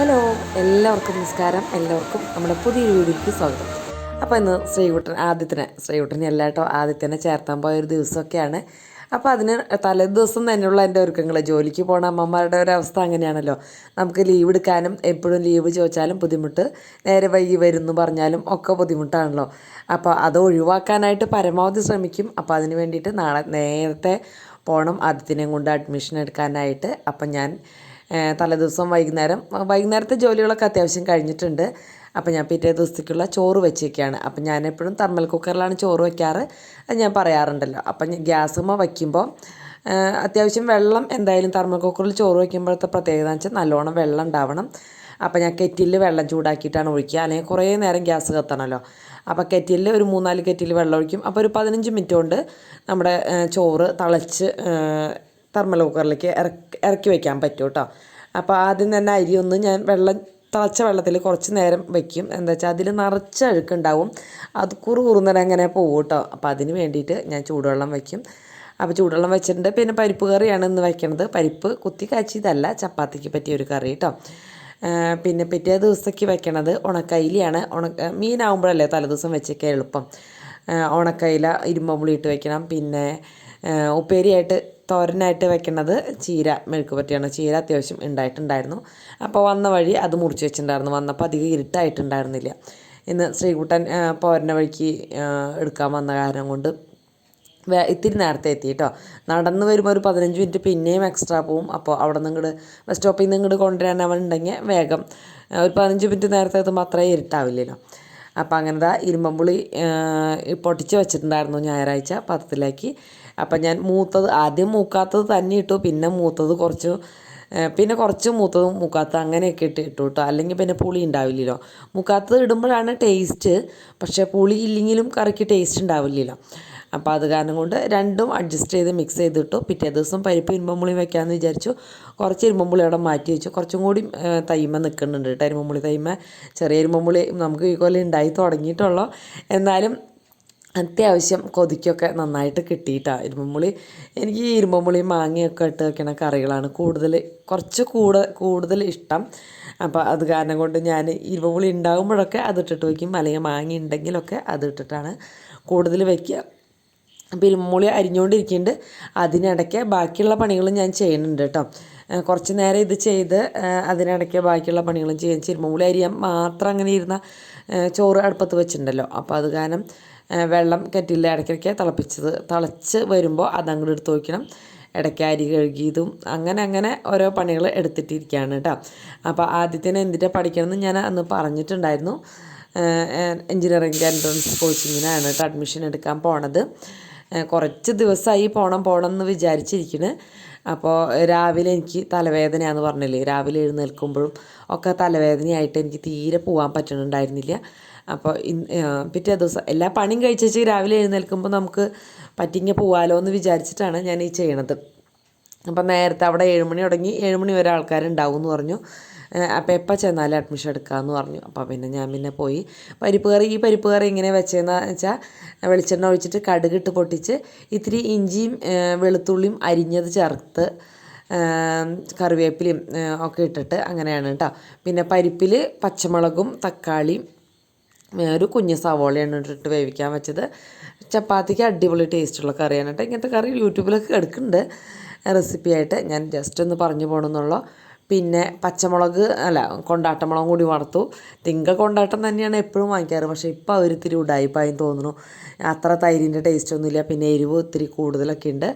Hello എല്ലാവർക്കും നമസ്കാരം. എല്ലാവർക്കും നമ്മുടെ പുതിയ വീഡിയോയ്ക്ക് സ്വാഗതം. അപ്പോൾ ഇന്ന് ശ്രീകുട്ടൻ ആദ്യത്തിനെ ശ്രീകുട്ടനെ എല്ലാട്ടോ ആദ്യത്തിനെ ചേർത്താൻ പോയ ഒരു ദിവസമൊക്കെയാണ്. അപ്പോൾ അതിന് തലേ ദിവസം തന്നെയുള്ള എന്റെ ഒരുക്കങ്ങൾ ജോലിക്ക് പോണ അമ്മമാരുടെ ഒരു അവസ്ഥ അങ്ങനെയാണല്ലോ. നമുക്ക് ലീവ് എടുക്കാനും എപ്പോഴും ലീവ് ചോദിച്ചാലും ബുദ്ധിമുട്ട് നേരെ വൈകി വരുന്നു പറഞ്ഞാലും ഒക്കെ ബുദ്ധിമുട്ടാണല്ലോ. അപ്പോൾ അത് ഒഴിവാക്കാനായിട്ട് പരമാവധി ശ്രമിക്കും. അപ്പോൾ അതിന് വേണ്ടിയിട്ട് നാളെ നേരത്തെ പോകണം ആദ്യത്തിനെയും കൊണ്ട് അഡ്മിഷൻ എടുക്കാനായിട്ട്. അപ്പം ഞാൻ തലേദിവസം വൈകുന്നേരം. വൈകുന്നേരത്തെ ജോലികളൊക്കെ അത്യാവശ്യം കഴിഞ്ഞിട്ടുണ്ട്. അപ്പോൾ ഞാൻ പിറ്റേ ദിവസത്തേക്കുള്ള ചോറ് വെച്ചേക്കാണ്. അപ്പം ഞാൻ എപ്പോഴും തെർമൽ കുക്കറിലാണ് ചോറ് വെക്കാറ്. അത് ഞാൻ പറയാറുണ്ടല്ലോ. അപ്പം ഗ്യാസുമ്മ വയ്ക്കുമ്പോൾ അത്യാവശ്യം വെള്ളം എന്തായാലും തെർമൽ കുക്കറിൽ ചോറ് വയ്ക്കുമ്പോഴത്തെ പ്രത്യേകത എന്ന് വെച്ചാൽ നല്ലോണം വെള്ളം ഉണ്ടാവണം. അപ്പോൾ ഞാൻ കെറ്റിലിൽ വെള്ളം ചൂടാക്കിയിട്ടാണ് ഒഴിക്കുക. അല്ലെങ്കിൽ കുറേ നേരം ഗ്യാസ് കത്തണമല്ലോ. അപ്പോൾ കെറ്റിലിൽ ഒരു മൂന്നാൽ കെറ്റിൽ വെള്ളം ഒഴിക്കും. അപ്പോൾ ഒരു പതിനഞ്ച് മിനിറ്റ് കൊണ്ട് നമ്മുടെ ചോറ് തിളച്ച് തെർമൽ കുക്കറിലേക്ക് ഇറക്കി ഇറക്കി വയ്ക്കാൻ പറ്റും കേട്ടോ അപ്പോൾ ആദ്യം തന്നെ അരി ഒന്ന് ഞാൻ വെള്ളം തിളച്ച വെള്ളത്തിൽ കുറച്ച് നേരം വെക്കും. എന്താ വെച്ചാൽ അതിൽ നിറച്ച് അഴുക്കുണ്ടാവും. അത് കുറു കുറുന്നേരം അങ്ങനെ പോകും കേട്ടോ അപ്പോൾ അതിന് വേണ്ടിയിട്ട് ഞാൻ ചൂടുവെള്ളം വയ്ക്കും അപ്പോൾ ചൂടുവെള്ളം വെച്ചിട്ടുണ്ട്. പിന്നെ പരിപ്പ് കറിയാണ് ഇന്ന് വയ്ക്കണത് പരിപ്പ് കുത്തി കാച്ചിയതല്ല ചപ്പാത്തിക്ക് പറ്റിയ ഒരു കറി കേട്ടോ പിന്നെ പിറ്റേ ദിവസത്തേക്ക് വെക്കണത് ഉണക്കയിലാണ് ഉണക്ക മീനാവുമ്പോഴല്ലേ തലേദിവസം വെച്ചേക്കാൻ എളുപ്പം. ഉണക്കയില ഇരുമ്പുളി ഇട്ട് വെക്കണം. പിന്നെ ഉപ്പേരിയായിട്ട് തോരനായിട്ട് വെക്കുന്നത് ചീര മെഴുക്ക് പറ്റിയാണ് ചീര അത്യാവശ്യം ഉണ്ടായിട്ടുണ്ടായിരുന്നു. അപ്പോൾ വന്ന വഴി അത് മുറിച്ച് വെച്ചിട്ടുണ്ടായിരുന്നു. വന്നപ്പോൾ അധികം ഇരുട്ടായിട്ടുണ്ടായിരുന്നില്ല. ഇന്ന് ശ്രീകുട്ടൻ പോരന വഴിക്ക് എടുക്കാൻ വന്ന കാരണം കൊണ്ട് ഇത്തിരി നേരത്തെ എത്തി കേട്ടോ. നടന്ന് വരുമ്പോൾ ഒരു പതിനഞ്ച് മിനിറ്റ് പിന്നെയും എക്സ്ട്രാ പോവും. അപ്പോൾ അവിടെ നിന്ന് ഇങ്ങോട്ട് ബസ് സ്റ്റോപ്പിൽ നിന്ന് ഇങ്ങോട്ട് കൊണ്ടുവരാൻ അവൻ ഉണ്ടെങ്കിൽ വേഗം ഒരു പതിനഞ്ച് മിനിറ്റ് നേരത്തെ എത്തുമ്പോൾ അത്രയും ഇരുട്ടാവില്ലല്ലോ. അപ്പോൾ അങ്ങനെ ഇരുമ്പം ഇരുമ്പമ്പുളി പൊട്ടിച്ച് വെച്ചിട്ടുണ്ടായിരുന്നു ഞായറാഴ്ച പത്രത്തിലേക്ക്. അപ്പം ഞാൻ മൂത്തത് ആദ്യം മൂക്കാത്തത് തന്നെ ഇട്ടു പിന്നെ മൂത്തത് കുറച്ച് പിന്നെ കുറച്ച് മൂത്തതും മൂക്കാത്ത അങ്ങനെയൊക്കെ ഇട്ട് ഇട്ടു കേട്ടോ അല്ലെങ്കിൽ പിന്നെ പുളി ഉണ്ടാവില്ലല്ലോ. മൂക്കാത്തത് ഇടുമ്പോഴാണ് ടേസ്റ്റ് പക്ഷേ പുളി ഇല്ലെങ്കിലും കറിക്ക് ടേസ്റ്റ് ഉണ്ടാവില്ലല്ലോ. അപ്പോൾ അത് കാരണം കൊണ്ട് രണ്ടും അഡ്ജസ്റ്റ് ചെയ്ത് മിക്സ് ചെയ്തിട്ടു പിറ്റേ ദിവസം പരിപ്പ് ഇരുമ്പമ്പുളി വെക്കാമെന്ന് വിചാരിച്ചു. കുറച്ച് ഇരുമ്പമ്പുളി അവിടെ മാറ്റി വെച്ചു. കുറച്ചും കൂടി തൈമ നിൽക്കുന്നുണ്ട് കേട്ടോ ഇരുമ്പമ്പുളി തൈമ ചെറിയ ഇരുമ്പമ്പുളി നമുക്ക് ഈ കൊല്ലം ഉണ്ടായി തുടങ്ങിയിട്ടുള്ളൂ. എന്നാലും അത്യാവശ്യം കൊതിക്കൊക്കെ നന്നായിട്ട് കിട്ടിയിട്ടാണ് ഇരുമ്പുളി എനിക്ക് ഈ ഇരുമ്പുളി മാങ്ങയൊക്കെ ഇട്ട് വെക്കണ കറികളാണ് കൂടുതൽ കുറച്ച് കൂടെ കൂടുതൽ ഇഷ്ടം. അപ്പോൾ അത് കാരണം കൊണ്ട് ഞാൻ ഇരുമ്പുളി ഉണ്ടാകുമ്പോഴൊക്കെ അതിട്ടിട്ട് വയ്ക്കും അല്ലെങ്കിൽ മാങ്ങ ഉണ്ടെങ്കിലൊക്കെ അതിട്ടിട്ടാണ് കൂടുതൽ വയ്ക്കുക അപ്പോൾ ഇരുമ്പുളി അരിഞ്ഞുകൊണ്ടിരിക്കുന്നുണ്ട് അതിനിടയ്ക്ക് ബാക്കിയുള്ള പണികളും ഞാൻ ചെയ്യുന്നുണ്ട് കേട്ടോ. കുറച്ച് നേരം ഇത് ചെയ്ത് അതിനിടയ്ക്ക് ബാക്കിയുള്ള പണികളും ചെയ്യാൻ ചിരുമ്പുളി അരിയാൻ മാത്രം അങ്ങനെ ഇരുന്ന ചോറ് അടുപ്പത്ത് വെച്ചിട്ടുണ്ടല്ലോ. അപ്പോൾ അത് കാരണം വെള്ളം കെറ്റില്ല ഇടയ്ക്കിടയ്ക്ക് തിളപ്പിച്ചത് തിളച്ച് വരുമ്പോൾ അതങ്ങോട്ട് എടുത്ത് വയ്ക്കണം ഇടയ്ക്ക് അരി കഴുകിയതും അങ്ങനെ അങ്ങനെ ഓരോ പണികൾ എടുത്തിട്ടിരിക്കുകയാണ് കേട്ടോ. അപ്പോൾ ആദ്യത്തിന് എന്തിനാണ് പഠിക്കണമെന്ന് ഞാൻ അന്ന് പറഞ്ഞിട്ടുണ്ടായിരുന്നു. എൻജിനീയറിംഗ് എൻട്രൻസ് കോച്ചിങ്ങിനാണ് കേട്ടോ അഡ്മിഷൻ എടുക്കാൻ പോണത്. കുറച്ച് ദിവസമായി പോകണം പോകണം എന്ന് വിചാരിച്ചിരിക്കുന്നു അപ്പോൾ രാവിലെ എനിക്ക് തലവേദനയാണെന്ന് പറഞ്ഞില്ലേ? രാവിലെ എഴുന്നേൽക്കുമ്പോഴും ഒക്കെ തലവേദനയായിട്ട് എനിക്ക് തീരെ പോകാൻ പറ്റുന്നുണ്ടായിരുന്നില്ല അപ്പോൾ പിറ്റേ ദിവസം എല്ലാ പണിയും കഴിച്ചു രാവിലെ എഴുന്നേൽക്കുമ്പോൾ നമുക്ക് പറ്റിങ്ങ പോവാലോ എന്ന് വിചാരിച്ചിട്ടാണ് ഞാൻ ഈ ചെയ്യണത്. അപ്പം നേരത്തെ അവിടെ ഏഴുമണി തുടങ്ങി ഏഴുമണി വരെ ആൾക്കാരുണ്ടാവും എന്ന് പറഞ്ഞു. അപ്പോൾ എപ്പോൾ ചെന്നാലും അഡ്മിഷൻ എടുക്കാമെന്ന് പറഞ്ഞു. അപ്പോൾ പിന്നെ ഞാൻ പിന്നെ പോയി. പരിപ്പ് കറി ഈ പരിപ്പ് കറി ഇങ്ങനെ വെച്ചതെന്ന് വെച്ചാൽ വെളിച്ചെണ്ണ ഒഴിച്ചിട്ട് കടുകിട്ട് പൊട്ടിച്ച് ഇത്തിരി ഇഞ്ചിയും വെളുത്തുള്ളിയും അരിഞ്ഞത് ചേർത്ത് കറിവേപ്പിലയും ഒക്കെ ഇട്ടിട്ട് അങ്ങനെയാണ് കേട്ടോ പിന്നെ പരിപ്പിൽ പച്ചമുളകും തക്കാളിയും ഒരു കുഞ്ഞ് സവോളയാണ് ഇട്ടിട്ട് വേവിക്കാൻ വെച്ചത്. ചപ്പാത്തിക്ക് അടിപൊളി ടേസ്റ്റുള്ള കറിയാണ് കേട്ടോ. ഇങ്ങനത്തെ കറി യൂട്യൂബിലൊക്കെ എടുക്കുന്നുണ്ട് റെസിപ്പി ആയിട്ട് ഞാൻ ജസ്റ്റ് ഒന്ന് പറഞ്ഞു പോകണമെന്നുള്ളൂ പിന്നെ പച്ചമുളക് അല്ല കൊണ്ടാട്ടമുളകും കൂടി വറുത്തു. തിങ്കൾ കൊണ്ടാട്ടം തന്നെയാണ് എപ്പോഴും വാങ്ങിക്കാറ്. പക്ഷേ ഇപ്പോൾ അവർ ഇത്തിരി ഉടായിപ്പായി തോന്നുന്നു. അത്ര തൈരിന്റെ ടേസ്റ്റ് ഒന്നുമില്ല. പിന്നെ എരിവ് ഇത്തിരി കൂടുതലൊക്കെ ഉണ്ട്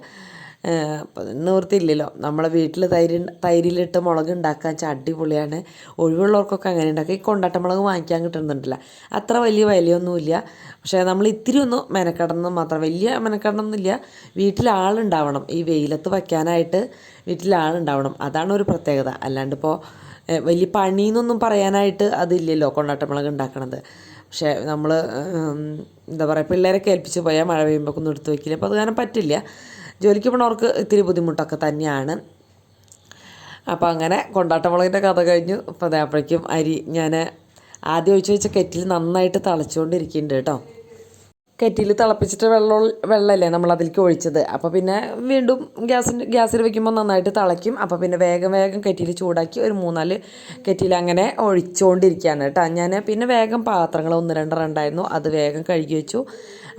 നിവൃത്തിയില്ലല്ലോ. നമ്മളെ വീട്ടിൽ തൈര് തൈരിലിട്ട് മുളക് ഉണ്ടാക്കാൻ വെച്ചാൽ അടിപൊളിയാണ്. ഒഴിവുള്ളവർക്കൊക്കെ അങ്ങനെ ഉണ്ടാക്കുക ഈ കൊണ്ടാട്ട മുളക് വാങ്ങിക്കാൻ കിട്ടുന്നുണ്ടല്ല. അത്ര വലിയ വിലയൊന്നുമില്ല. പക്ഷേ നമ്മൾ ഇത്തിരി ഒന്ന് മെനക്കെടണം മാത്രം. വലിയ മെനക്കെടണമെന്നില്ല വീട്ടിൽ ആളുണ്ടാവണം. ഈ വെയിലത്ത് വയ്ക്കാനായിട്ട് വീട്ടിൽ ആളുണ്ടാവണം. അതാണ് ഒരു പ്രത്യേകത. അല്ലാണ്ട് ഇപ്പോൾ വലിയ പണിയെന്നൊന്നും പറയാനായിട്ട് അതില്ലല്ലോ കൊണ്ടാട്ടമുളക് ഉണ്ടാക്കണത്. പക്ഷേ നമ്മൾ എന്താ പറയുക പിള്ളേരെ കേൾപ്പിച്ച് പോയാൽ മഴ പെയ്യുമ്പോൾ ഒന്നും എടുത്ത് വയ്ക്കില്ല അപ്പോൾ അത് കാരണം പറ്റില്ല. ജോലിക്ക് പോണവർക്ക് ഇത്തിരി ബുദ്ധിമുട്ടൊക്കെ തന്നെയാണ്. അപ്പോൾ അങ്ങനെ കൊണ്ടാട്ടമുളകിന്റെ കഥ കഴിഞ്ഞു. അപ്പോൾ അതേപ്പോഴേക്കും അരി ഞാൻ ആദ്യം ഒഴിച്ച് വെച്ച കെറ്റിൽ നന്നായിട്ട് തിളച്ചുകൊണ്ടിരിക്കുന്നുണ്ട് കേട്ടോ. കെറ്റിയിൽ തിളപ്പിച്ചിട്ട് വെള്ളം വെള്ളമല്ലേ നമ്മൾ അതിലേക്ക് ഒഴിച്ചത്. അപ്പോൾ പിന്നെ വീണ്ടും ഗ്യാസിന് ഗ്യാസിൽ വെക്കുമ്പോൾ നന്നായിട്ട് തിളയ്ക്കും. അപ്പോൾ പിന്നെ വേഗം വേഗം കെറ്റിയിൽ ചൂടാക്കി ഒരു മൂന്നാൽ കെറ്റിയിൽ അങ്ങനെ ഒഴിച്ചുകൊണ്ടിരിക്കുകയാണ് കേട്ടോ. ഞാൻ പിന്നെ വേഗം പാത്രങ്ങൾ ഒന്ന് രണ്ടെണ്ണമുണ്ടായിരുന്നു അത് വേഗം കഴുകി വെച്ചു.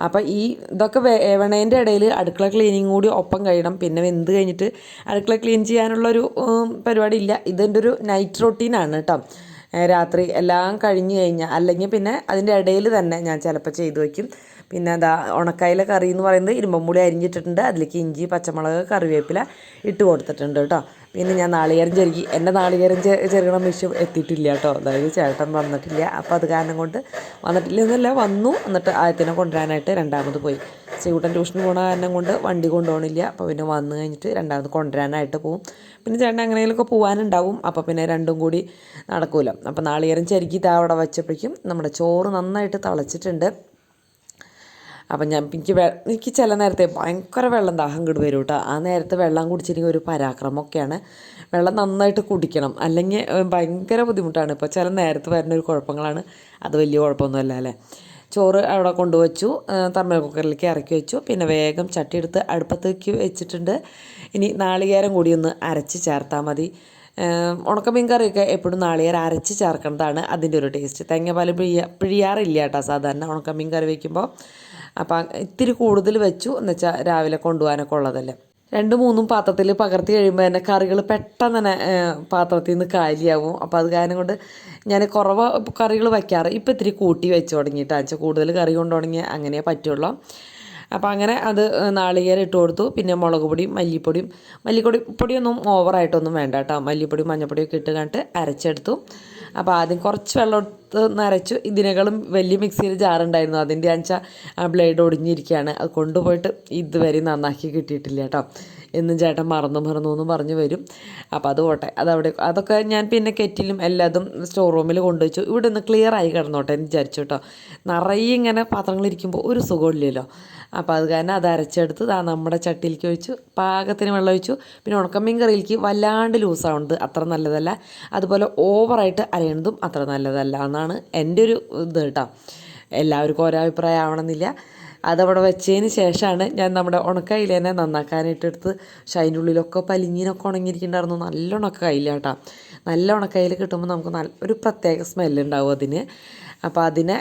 അപ്പോൾ ഈ ഇതൊക്കെ വേവണേന്റെ ഇടയിൽ അടുക്കള ക്ലീനിങ് കൂടി ഒപ്പം കഴിയണം. പിന്നെ വെന്ത് കഴിഞ്ഞിട്ട് അടുക്കള ക്ലീൻ ചെയ്യാനുള്ളൊരു പരിപാടി ഇല്ല. ഇതെന്റെ ഒരു നൈറ്റ് റൊട്ടീനാണ് കേട്ടോ. രാത്രി എല്ലാം കഴിഞ്ഞു കഴിഞ്ഞാൽ അല്ലെങ്കിൽ പിന്നെ അതിന്റെ ഇടയിൽ തന്നെ ഞാൻ ചിലപ്പോൾ ചെയ്തു വയ്ക്കും. പിന്നെ അതാ ഉണക്കായില കറി എന്ന് പറയുന്നത് ഇരുമ്പമ്പുളി അരിഞ്ഞിട്ടിട്ടുണ്ട്. അതിലേക്ക് ഇഞ്ചി പച്ചമുളക് കറിവേപ്പില ഇട്ട് കൊടുത്തിട്ടുണ്ട് കേട്ടോ. പിന്നെ ഞാൻ നാളികേരം ചെരുകി എന്റെ നാളികേരം ചെറുകണ മിഷ്യൻ എത്തിയിട്ടില്ല കേട്ടോ. അതായത് ചേട്ടൻ വന്നിട്ടില്ല. അപ്പോൾ അത് കാരണം കൊണ്ട് വന്നിട്ടില്ല എന്നല്ല വന്നു. എന്നിട്ട് ആദ്യത്തിനെ കൊണ്ടുവരാനായിട്ട് രണ്ടാമത് പോയി. ശ്രീകുട്ടൻ ട്യൂഷന് പോണ കാരണം കൊണ്ട് വണ്ടി കൊണ്ടുപോകണില്ല. അപ്പോൾ പിന്നെ വന്നു കഴിഞ്ഞിട്ട് രണ്ടാമത് കൊണ്ടുവരാനായിട്ട് പോകും പിന്നെ ചേട്ടൻ എങ്ങനെയെങ്കിലുമൊക്കെ പോകാനുണ്ടാവും അപ്പോൾ പിന്നെ രണ്ടും കൂടി നടക്കൂല. അപ്പോൾ നാളികേരം ചെരുക്കി ഇതാ അവിടെ വെച്ചപ്പോഴേക്കും നമ്മുടെ ചോറ് നന്നായിട്ട് തിളച്ചിട്ടുണ്ട്. അപ്പം ഞാൻ എനിക്ക് വെ എനിക്ക് ചില നേരത്തെ ഭയങ്കര വെള്ളം ദാഹം കിട് വരും കേട്ടോ ആ നേരത്തെ വെള്ളം കുടിച്ചില്ലെങ്കിൽ ഒരു പരാക്രമമൊക്കെയാണ് വെള്ളം നന്നായിട്ട് കുടിക്കണം. അല്ലെങ്കിൽ ഭയങ്കര ബുദ്ധിമുട്ടാണ്. ഇപ്പോൾ ചില നേരത്ത് വരുന്ന ഒരു കുഴപ്പങ്ങളാണ്. അത് വലിയ കുഴപ്പമൊന്നുമല്ല അല്ലേ? ചോറ് അവിടെ കൊണ്ടുവച്ചു. തർമ്മൽ കുക്കറിലേക്ക് ഇറക്കി വെച്ചു. പിന്നെ വേഗം ചട്ടി എടുത്ത് അടുപ്പത്തേക്ക് വെച്ചിട്ടുണ്ട്. ഇനി നാളികേരം കൂടി ഒന്ന് അരച്ച് ചേർത്താൽ മതി. ഉണക്ക ഉണക്കമീൻ കറിയൊക്കെ എപ്പോഴും നാളികേരം അരച്ച് ചേർക്കേണ്ടതാണ്. അതിന്റെ ഒരു ടേസ്റ്റ്. തേങ്ങാപ്പാൽ പിഴിയ പിഴിയാറില്ല കേട്ടോ സാധാരണ ഉണക്കമീൻ കറി വയ്ക്കുമ്പോൾ അപ്പം ഇത്തിരി കൂടുതൽ വെച്ചു എന്ന് വെച്ചാൽ രാവിലെ കൊണ്ടുപോകാനൊക്കെ ഉള്ളതല്ലേ. രണ്ട് മൂന്നും പാത്രത്തിൽ പകർത്തി കഴിയുമ്പോൾ തന്നെ കറികൾ പെട്ടെന്ന് തന്നെ പാത്രത്തിൽ നിന്ന് കാലിയാവും. അപ്പോൾ അത് കാരണം കൊണ്ട് ഞാൻ കുറവ് കറികൾ വയ്ക്കാറ്. ഇപ്പം ഇത്തിരി കൂട്ടി വെച്ച് തുടങ്ങിയിട്ടാണ് വെച്ചാൽ കൂടുതൽ കറി കൊണ്ട് തുടങ്ങിയാൽ അങ്ങനെ പറ്റുള്ളൂ. അപ്പോൾ അങ്ങനെ അത് നാളികേരം ഇട്ട് കൊടുത്തു. പിന്നെ മുളക് പൊടിയും മല്ലിപ്പൊടിയും. മല്ലിപ്പൊടി പൊടിയൊന്നും ഓവറായിട്ടൊന്നും വേണ്ട കേട്ടോ. മല്ലിപ്പൊടിയും മഞ്ഞപ്പൊടിയൊക്കെ ഇട്ട് കണ്ടിട്ട് അരച്ചെടുത്തു. അപ്പോൾ ആദ്യം കുറച്ച് വെള്ളം എടുത്ത് നരച്ചു ഇതിനേക്കാളും വലിയ മിക്സിയിൽ ജാറുണ്ടായിരുന്നു. അതിന്റെ അഞ്ചാ ആ ബ്ലേഡ് ഒടിഞ്ഞിരിക്കുകയാണ്. അത് കൊണ്ടുപോയിട്ട് ഇതുവരെ നന്നാക്കി കിട്ടിയിട്ടില്ല കേട്ടോ. എന്നും ചേട്ടൻ മറന്നു മറന്നു എന്ന് പറഞ്ഞു വരും. അപ്പോൾ അത് പോട്ടെ. അതവിടെ അതൊക്കെ ഞാൻ പിന്നെ കെറ്റിലും എല്ലാതും സ്റ്റോർ റൂമിൽ കൊണ്ടുവച്ചു. ഇവിടെ നിന്ന് ക്ലിയർ ആയി കിടന്നോട്ടെ എന്ന് വിചാരിച്ചു കേട്ടോ. നിറയെ ഇങ്ങനെ പാത്രങ്ങളിരിക്കുമ്പോൾ ഒരു സുഖമില്ലല്ലോ. അപ്പോൾ അത് കാരണം അത് അരച്ചെടുത്ത് ആ നമ്മുടെ ചട്ടിയിലേക്ക് ഒഴിച്ചു പാകത്തിന് വെള്ളം ഒഴിച്ചു. പിന്നെ ഉണക്കമീൻ കറിയിലേക്ക് വല്ലാണ്ട് ലൂസാവുന്നത് അത്ര നല്ലതല്ല. അതുപോലെ ഓവറായിട്ട് അരയണതും അത്ര നല്ലതല്ല എന്നാണ് എന്റെ ഒരു ഇത് കേട്ടോ. എല്ലാവർക്കും ഓരോ അഭിപ്രായം ആവണമെന്നില്ല. അതവിടെ വെച്ചതിന് ശേഷമാണ് ഞാൻ നമ്മുടെ ഉണക്കയിലേനെ നന്നാക്കാനായിട്ട് എടുത്ത് പക്ഷെ അതിന്റെ ഉള്ളിലൊക്കെ പലിഞ്ഞിനൊക്കെ ഉണങ്ങിയിരിക്കുന്നുണ്ടായിരുന്നു. നല്ല ഉണക്കയില കേട്ടോ. നല്ല ഉണക്കയിൽ കിട്ടുമ്പോൾ നമുക്ക് നല്ല ഒരു പ്രത്യേക സ്മെല്ലുണ്ടാവും അതിന്. അപ്പോൾ അതിനെ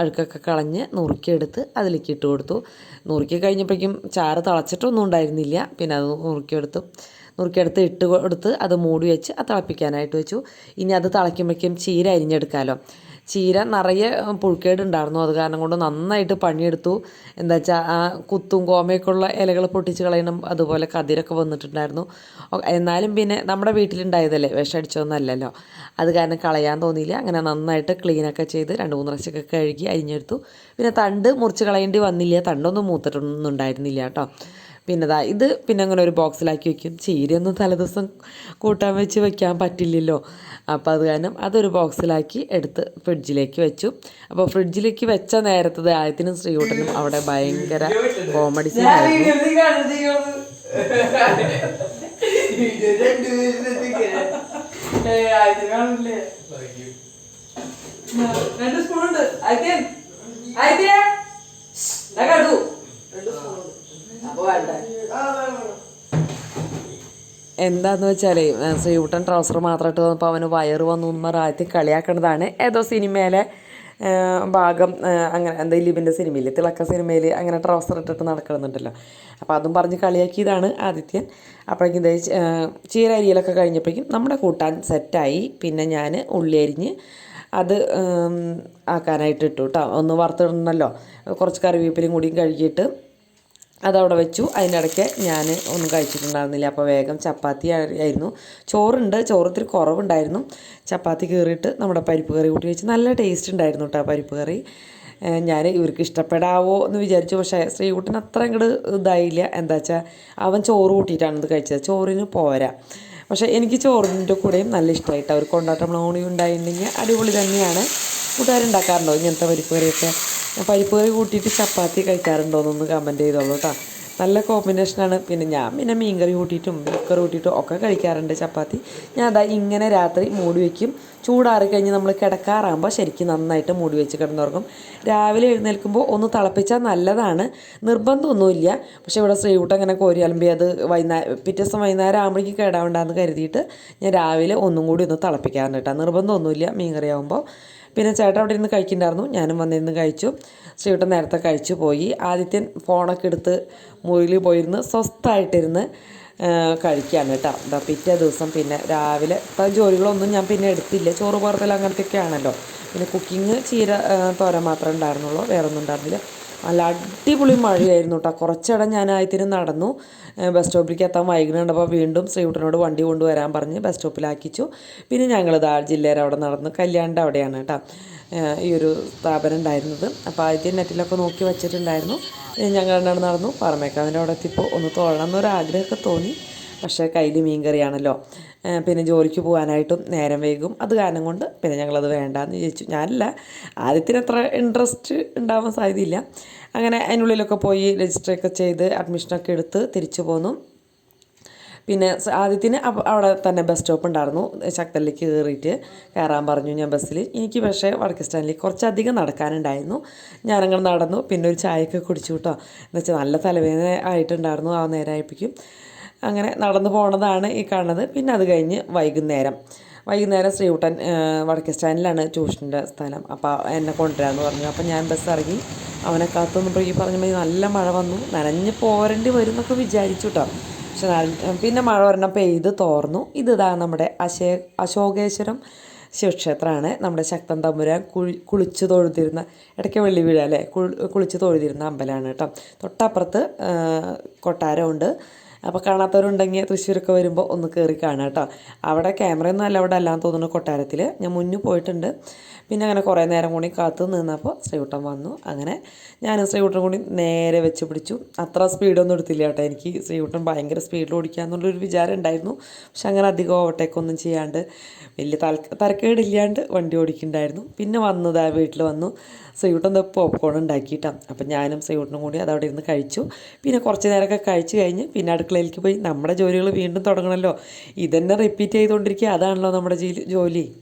അഴുക്കൊക്കെ കളഞ്ഞ് നുറുക്കിയെടുത്ത് അതിലേക്ക് ഇട്ട് കൊടുത്തു. നുറുക്കി കഴിഞ്ഞപ്പോഴേക്കും ചാറ് തിളച്ചിട്ടൊന്നും ഉണ്ടായിരുന്നില്ല. പിന്നെ അത് നുറുക്കിയെടുത്തു. നുറുക്കിയെടുത്ത് ഇട്ട് കൊടുത്ത് അത് മൂടി വെച്ച് അത് തിളപ്പിക്കാനായിട്ട് വെച്ചു. ഇനി അത് തിളയ്ക്കുമ്പോഴേക്കും ചീര അരിഞ്ഞെടുക്കാമല്ലോ ചീര നിറയെ പുഴുക്കേട് ഉണ്ടായിരുന്നു. അത് കാരണം കൊണ്ട് നന്നായിട്ട് പണിയെടുത്തു. എന്താ വെച്ചാൽ ആ കുത്തും കോമയൊക്കെയുള്ള ഇലകൾ പൊട്ടിച്ച് കളയണം അതുപോലെ കതിരൊക്കെ വന്നിട്ടുണ്ടായിരുന്നു. എന്നാലും പിന്നെ നമ്മുടെ വീട്ടിലുണ്ടായതല്ലേ വിഷമടിച്ചതൊന്നല്ലല്ലോ. അത് കാരണം കളയാൻ തോന്നിയില്ല. അങ്ങനെ നന്നായിട്ട് ക്ലീനൊക്കെ ചെയ്ത് രണ്ട് മൂന്ന് പ്രാവശ്യമൊക്കെ കഴുകി അരിഞ്ഞെടുത്തു. പിന്നെ തണ്ട് മുറിച്ച് കളയേണ്ടി വന്നില്ല. തണ്ടൊന്നും മൂത്തിട്ടൊന്നും ഉണ്ടായിരുന്നില്ല കേട്ടോ. പിന്നെ ദാ ഇത് പിന്നെ അങ്ങനെ ഒരു ബോക്സിലാക്കി വെക്കും. ചീരയൊന്നും തലേദിവസം കൂട്ടാൻ വെച്ച് വെക്കാൻ പറ്റില്ലല്ലോ. അപ്പോൾ അത് കാരണം അതൊരു ബോക്സിലാക്കി എടുത്ത് ഫ്രിഡ്ജിലേക്ക് വെച്ചു. അപ്പോൾ ഫ്രിഡ്ജിലേക്ക് വെച്ച നേരത്തത് ആയത്തിനും ശ്രീകുട്ടനും അവിടെ ഭയങ്കര കോമഡി രണ്ട് സ്പൂൺ ഉണ്ട്. ഐ കടു. രണ്ട് വേണ്ട എന്താന്ന് വെച്ചാലേ സ്യൂട്ടൻ ട്രൗസർ മാത്രമായിട്ട് വന്നപ്പോൾ അവന് വയറ് വന്നു ആദ്യത്തെ കളിയാക്കണതാണ്. ഏതോ സിനിമയിലെ ഭാഗം അങ്ങനെ എന്താ ലിബിന്റെ സിനിമയിൽ തിളക്ക സിനിമയിൽ അങ്ങനെ ട്രൗസർ ഇട്ടിട്ട് നടക്കണമെന്നുണ്ടല്ലോ അപ്പോൾ അതും പറഞ്ഞ് കളിയാക്കിയതാണ് ആദിത്യൻ. അപ്പോഴേക്കും ഇതേ ചീരരിയിലൊക്കെ കഴിഞ്ഞപ്പോഴേക്കും നമ്മുടെ കൂട്ടാൻ സെറ്റായി. പിന്നെ ഞാൻ ഉള്ളി അരിഞ്ഞ് അത് ആക്കാനായിട്ട് ഇട്ടു കേട്ടോ. ഒന്ന് വറുത്തിടണമല്ലോ. കുറച്ച് കറിവേപ്പിലും കൂടിയും കഴുകിയിട്ട് അതവിടെ വെച്ചു. അതിനിടയ്ക്ക് ഞാൻ ഒന്നും കഴിച്ചിട്ടുണ്ടായിരുന്നില്ല. അപ്പോൾ വേഗം ചപ്പാത്തി ആയി- ആയിരുന്നു. ചോറുണ്ട്. ചോറത്തിൽ കുറവുണ്ടായിരുന്നു. ചപ്പാത്തി കീറിയിട്ട് നമ്മുടെ പരിപ്പ് കറി കൂട്ടി വെച്ച് നല്ല ടേസ്റ്റ് ഉണ്ടായിരുന്നു കേട്ടോ പരിപ്പ് കറി. ഞാൻ ഇവർക്ക് ഇഷ്ടപ്പെടാവോ എന്ന് വിചാരിച്ചു. പക്ഷേ ശ്രീകുട്ടൻ അത്ര അങ്ങോട്ട് ഇതായില്ല. എന്താ വെച്ചാൽ അവൻ ചോറ് കൂട്ടിയിട്ടാണ് ഇത് കഴിച്ചത്. ചോറിന് പോരാ. പക്ഷേ എനിക്ക് ചോറിന്റെ കൂടെയും നല്ല ഇഷ്ടമായിട്ട് അവർ കൊണ്ടാട്ടം ഓണി ഉണ്ടായിട്ടുണ്ടെങ്കിൽ അടിപൊളി തന്നെയാണ്. കൂട്ടുകാരുണ്ടാക്കാറുണ്ടോ ഇങ്ങനത്തെ പരിപ്പ് കറിയൊക്കെ? പരിപ്പ് കറി കൂട്ടിയിട്ട് ചപ്പാത്തി കഴിക്കാറുണ്ടോ എന്നൊന്ന് കമന്റ് ചെയ്തോളൂ കേട്ടോ നല്ല കോമ്പിനേഷനാണ് പിന്നെ ഞാൻ പിന്നെ മീൻ കറി കൂട്ടിയിട്ടും ബീഫ് കറി കൂട്ടിയിട്ടും ഒക്കെ കഴിക്കാറുണ്ട് ചപ്പാത്തി. ഞാൻ അതാ ഇങ്ങനെ രാത്രി മൂടി വയ്ക്കും ചൂടാറി കഴിഞ്ഞ് നമ്മൾ കിടക്കാറാകുമ്പോൾ ശരിക്കും നന്നായിട്ട് മൂടി വെച്ച് കിടന്നുറങ്ങും. രാവിലെ എഴുന്നേൽക്കുമ്പോൾ ഒന്ന് തിളപ്പിച്ചാൽ നല്ലതാണ്. നിർബന്ധമൊന്നുമില്ല. പക്ഷേ ഇവിടെ ശ്രീകുട്ടം അങ്ങനെ കോരി അലമ്പി അത് വൈകുന്നേരം പിറ്റേ ദിവസം വൈകുന്നേരം ആകുമ്പോഴേക്കും കേടാവണ്ടെന്ന് കരുതിയിട്ട് ഞാൻ രാവിലെ ഒന്നും കൂടി ഒന്ന് തിളപ്പിക്കാറുണ്ട് കേട്ടോ നിർബന്ധമൊന്നുമില്ല മീൻ കറിയാകുമ്പോൾ പിന്നെ ചേട്ടൻ അവിടെ ഇരുന്ന് കഴിക്കുന്നുണ്ടായിരുന്നു ഞാനും വന്നിരുന്ന് കഴിച്ചു. ശ്രീകുട്ടൻ നേരത്തെ കഴിച്ചു പോയി. ആദിത്യൻ ഫോണൊക്കെ എടുത്ത് മുറിയിൽ പോയിരുന്ന് സ്വസ്ഥമായിട്ടിരുന്ന് കഴിക്കുകയാണ് കേട്ടോ. എന്താ പിറ്റേ ദിവസം പിന്നെ രാവിലെ ഇപ്പം ജോലികളൊന്നും ഞാൻ പിന്നെ എടുത്തില്ല. ചോറ് പുറത്തൽ അങ്ങനത്തെയൊക്കെ ആണല്ലോ. പിന്നെ കുക്കിംഗ് ചീര തോരൻ മാത്രമേ ഉണ്ടായിരുന്നുള്ളൂ. വേറൊന്നും ഉണ്ടായിരുന്നില്ല. നല്ല അടിപൊളി മഴയായിരുന്നു കേട്ടോ കുറച്ചിടം ഞാൻ ആയത്തിന് നടന്നു ബസ് സ്റ്റോപ്പിലേക്ക് എത്താൻ വൈകുന്നുണ്ടപ്പോൾ വീണ്ടും ശ്രീകുട്ടനോട് വണ്ടി കൊണ്ടുവരാൻ പറഞ്ഞ് ബസ് സ്റ്റോപ്പിലാക്കിച്ചു. പിന്നെ ഞങ്ങൾ ദാ ജില്ലയിൽ അവിടെ നടന്നു. കല്യാണിന്റെ അവിടെയാണ് കേട്ടോ ഈ ഒരു സ്ഥാപനം ഉണ്ടായിരുന്നത്. അപ്പോൾ ആദ്യം നെറ്റിലൊക്കെ നോക്കി വെച്ചിട്ടുണ്ടായിരുന്നു. ഞങ്ങൾ രണ്ടാണ് നടന്നു. പറമേക്കാവിന്റെ അവിടെ എത്തിയപ്പോൾ ഒന്ന് തൊഴണം എന്നൊരാഗ്രഹമൊക്കെ തോന്നി. പക്ഷേ കയ്യിൽ മീൻ കറിയാണല്ലോ പിന്നെ ജോലിക്ക് പോകാനായിട്ടും നേരം വൈകും. അത് കാരണം കൊണ്ട് പിന്നെ ഞങ്ങളത് വേണ്ടാന്ന് ചോദിച്ചു ഞാനല്ല ആദ്യത്തിന് അത്ര ഇൻട്രസ്റ്റ് ഉണ്ടാവാൻ സാധ്യതയില്ല. അങ്ങനെ അതിനുള്ളിലൊക്കെ പോയി രജിസ്റ്ററൊക്കെ ചെയ്ത് അഡ്മിഷനൊക്കെ എടുത്ത് തിരിച്ചു പോന്നു. പിന്നെ ആദ്യത്തിന് അവിടെ തന്നെ ബസ് സ്റ്റോപ്പ് ഉണ്ടായിരുന്നു. ശക്തലിലേക്ക് കയറിയിട്ട് കയറാൻ പറഞ്ഞു ഞാൻ ബസ്സിൽ എനിക്ക് പക്ഷേ വടക്ക് സ്റ്റാൻഡിലേക്ക് കുറച്ചധികം നടക്കാനുണ്ടായിരുന്നു. ഞാനങ്ങനെ നടന്നു. പിന്നെ ഒരു ചായയൊക്കെ കുടിച്ചു കേട്ടോ. എന്നുവെച്ചാൽ നല്ല തലവേദന ആയിട്ടുണ്ടായിരുന്നു. ആ നേരമായപ്പോഴേക്കും അങ്ങനെ നടന്നു പോണതാണ് ഈ കാണുന്നത്. പിന്നെ അത് കഴിഞ്ഞ് വൈകുന്നേരം. വൈകുന്നേരം ശ്രീകുട്ടൻ വടക്കേ സ്റ്റാൻഡിലാണ് ട്യൂഷന്റെ സ്ഥലം. അപ്പോൾ എന്നെ കൊണ്ടുവരാമെന്ന് പറഞ്ഞു. അപ്പോൾ ഞാൻ ബസ് ഇറങ്ങി. അവനെ കാത്തുനിന്നപ്പോൾ ഈ പറഞ്ഞ മാതിരി നല്ല മഴ വന്നു. നനഞ്ഞ് പോരേണ്ടി വരും എന്നൊക്കെ വിചാരിച്ചു കേട്ടോ പക്ഷെ പിന്നെ മഴ ഒരെണ്ണം പെയ്ത് തോർന്നു. ഇത് നമ്മുടെ അശേ അശോകേശ്വരം ശിവക്ഷേത്രമാണ്. നമ്മുടെ ശക്തൻ തമ്പുരാൻ കുളി കുളിച്ച് തൊഴുതിരുന്ന ഇടയ്ക്ക് വെള്ളി വീഴ കുളിച്ച് തൊഴുതിരുന്ന അമ്പലമാണ് കേട്ടോ. തൊട്ടപ്പുറത്ത് കൊട്ടാരമുണ്ട്. അപ്പോൾ കാണാത്തവരുണ്ടെങ്കിൽ തൃശ്ശൂരൊക്കെ വരുമ്പോൾ ഒന്ന് കയറി കാണാം കേട്ടോ. അവിടെ ക്യാമറയൊന്നും അല്ല അവിടെ അല്ലാന്ന് തോന്നുന്നു കൊട്ടാരത്തിൽ ഞാൻ മുന്നിൽ പോയിട്ടുണ്ട്. പിന്നെ അങ്ങനെ കുറേ നേരം കൂടി കാത്തു നിന്നപ്പോൾ ശ്രീകുട്ടൻ വന്നു. അങ്ങനെ ഞാനും ശ്രീകുട്ടൻ കൂടി നേരെ വെച്ച് പിടിച്ചു. അത്ര സ്പീഡൊന്നും എടുത്തില്ല കേട്ടോ. എനിക്ക് ശ്രീകുട്ടൻ ഭയങ്കര സ്പീഡിൽ ഓടിക്കാന്നുള്ളൊരു വിചാരം ഉണ്ടായിരുന്നു. പക്ഷെ അങ്ങനെ അധികം ഓവർടേക്ക് ഒന്നും ചെയ്യാണ്ട് വലിയ തല തരക്കേടില്ലാണ്ട് വണ്ടി ഓടിക്കുന്നുണ്ടായിരുന്നു. പിന്നെ വന്നത് ആ വീട്ടിൽ വന്നു. ശ്രീകുട്ടൻ പോപ്കോൺ ഉണ്ടാക്കിയിട്ടാണ് അപ്പം ഞാനും ശ്രീകുട്ടനും കൂടി അതവിടെ ഇരുന്ന് കഴിച്ചു. പിന്നെ കുറച്ച് നേരമൊക്കെ കഴിച്ച് കഴിഞ്ഞ് പിന്നെ അടുക്കളയിലേക്ക് പോയി. നമ്മുടെ ജോലികൾ വീണ്ടും തുടങ്ങണമല്ലോ. ഇതന്നെ റിപ്പീറ്റ് ചെയ്തുകൊണ്ടിരിക്കുക. അതാണല്ലോ നമ്മുടെ ജോലി.